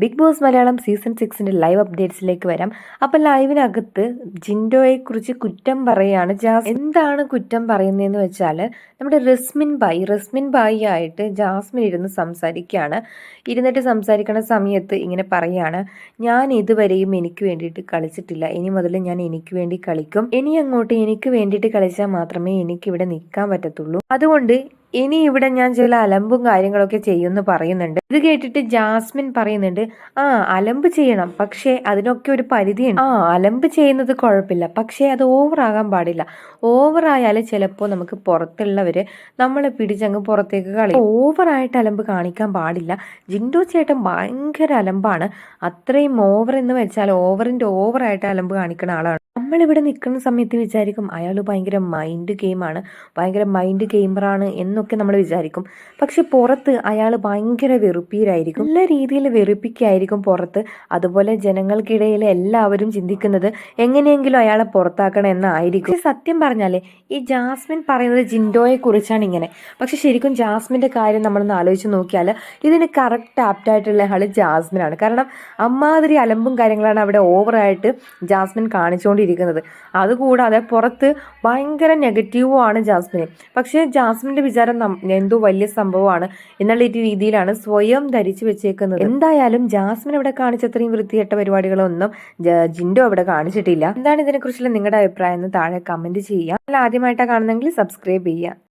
Big boss Malayalam season സിക്സിന്റെ live അപ്ഡേറ്റ്സിലേക്ക് വരാം. അപ്പം ലൈവിനകത്ത് ജിൻഡോയെക്കുറിച്ച് കുറ്റം പറയുകയാണ് ജാസ്. എന്താണ് കുറ്റം പറയുന്നതെന്ന് വെച്ചാൽ നമ്മുടെ റസ്മിൻ ബായി റസ്മിൻ ബായി ആയിട്ട് ജാസ്മിൻ ഇരുന്ന് സംസാരിക്കുകയാണ്. ഇരുന്നിട്ട് സംസാരിക്കുന്ന സമയത്ത് ഇങ്ങനെ പറയുകയാണ് ഞാൻ ഇതുവരെയും എനിക്ക് വേണ്ടിയിട്ട് കളിച്ചിട്ടില്ല. ഇനി മുതൽ ഞാൻ എനിക്ക് വേണ്ടി കളിക്കും. ഇനി അങ്ങോട്ട് എനിക്ക് വേണ്ടിയിട്ട് കളിച്ചാൽ മാത്രമേ എനിക്കിവിടെ നിൽക്കാൻ പറ്റത്തുള്ളൂ. അതുകൊണ്ട് ഇനി ഇവിടെ ഞാൻ ചില അലമ്പും കാര്യങ്ങളൊക്കെ ചെയ്യുമെന്ന് പറയുന്നുണ്ട്. ഇത് കേട്ടിട്ട് ജാസ്മിൻ പറയുന്നുണ്ട് ആ അലമ്പ് ചെയ്യണം. പക്ഷേ അതിനൊക്കെ ഒരു പരിധിയുണ്ട്. ആ അലമ്പ് ചെയ്യുന്നത് കുഴപ്പമില്ല. പക്ഷേ അത് ഓവർ ഓവറാകാൻ പാടില്ല. ഓവറായാൽ ചിലപ്പോൾ നമുക്ക് പുറത്തുള്ളവര് നമ്മളെ പിടിച്ചങ്ങ് പുറത്തേക്ക് കളി ഓവറായിട്ട് അലമ്പ് കാണിക്കാൻ പാടില്ല. ജിൻഡോ ചേട്ടൻ ഭയങ്കര അലമ്പാണ്. അത്രയും ഓവർ എന്ന് വെച്ചാൽ ഓവറിന്റെ ഓവറായിട്ട് അലമ്പ് കാണിക്കുന്ന ആളാണ്. നമ്മളിവിടെ നിൽക്കുന്ന സമയത്ത് വിചാരിക്കും അയാൾ ഭയങ്കര മൈൻഡ് ഗെയിമാണ് ഭയങ്കര മൈൻഡ് ഗെയിമറാണ് എന്നൊക്കെ നമ്മൾ വിചാരിക്കും. പക്ഷെ പുറത്ത് അയാൾ ഭയങ്കര വെറുപ്പീരായിരിക്കും. നല്ല രീതിയിൽ വെറുപ്പിക്കായിരിക്കും പുറത്ത്. അതുപോലെ ജനങ്ങൾക്കിടയിൽ എല്ലാവരും ചിന്തിക്കുന്നത് എങ്ങനെയെങ്കിലും അയാളെ പുറത്താക്കണം എന്നായിരിക്കും. സത്യം പറഞ്ഞാൽ ഈ ജാസ്മിൻ പറയുന്നത് ജിൻഡോയെ കുറിച്ചാണ് ഇങ്ങനെ. പക്ഷെ ശരിക്കും ജാസ്മിന്റെ കാര്യം നമ്മളൊന്ന് ആലോചിച്ച് നോക്കിയാൽ ഇതിന് കറക്റ്റ് ആപ്റ്റായിട്ടുള്ള ആൾ ജാസ്മിനാണ്. കാരണം അമ്മാതിരി അലമ്പും കാര്യങ്ങളാണ് അവിടെ ഓവറായിട്ട് ജാസ്മിൻ കാണിച്ചുകൊണ്ടിരിക്കുന്നത്. അതുകൂടാതെ പുറത്ത് ഭയങ്കര നെഗറ്റീവുമാണ് ജാസ്മിന്. പക്ഷേ ജാസ്മിന്റെ വിചാരം എന്തോ വലിയ സംഭവമാണ്. എന്നുള്ള രീതിയിലാണ് സ്വയം ധരിച്ചു വെച്ചേക്കുന്നത്. എന്തായാലും ജാസ്മിൻ ഇവിടെ കാണിച്ചത്രയും വൃത്തികെട്ട പരിപാടികളൊന്നും ജിൻഡോ അവിടെ കാണിച്ചിട്ടില്ല. എന്താണ് ഇതിനെക്കുറിച്ചുള്ള നിങ്ങളുടെ അഭിപ്രായം? എന്ന് താഴെ കമന്റ് ചെയ്യുക. ആദ്യമായിട്ടാണ് കാണുന്നെങ്കിൽ സബ്സ്ക്രൈബ് ചെയ്യുക.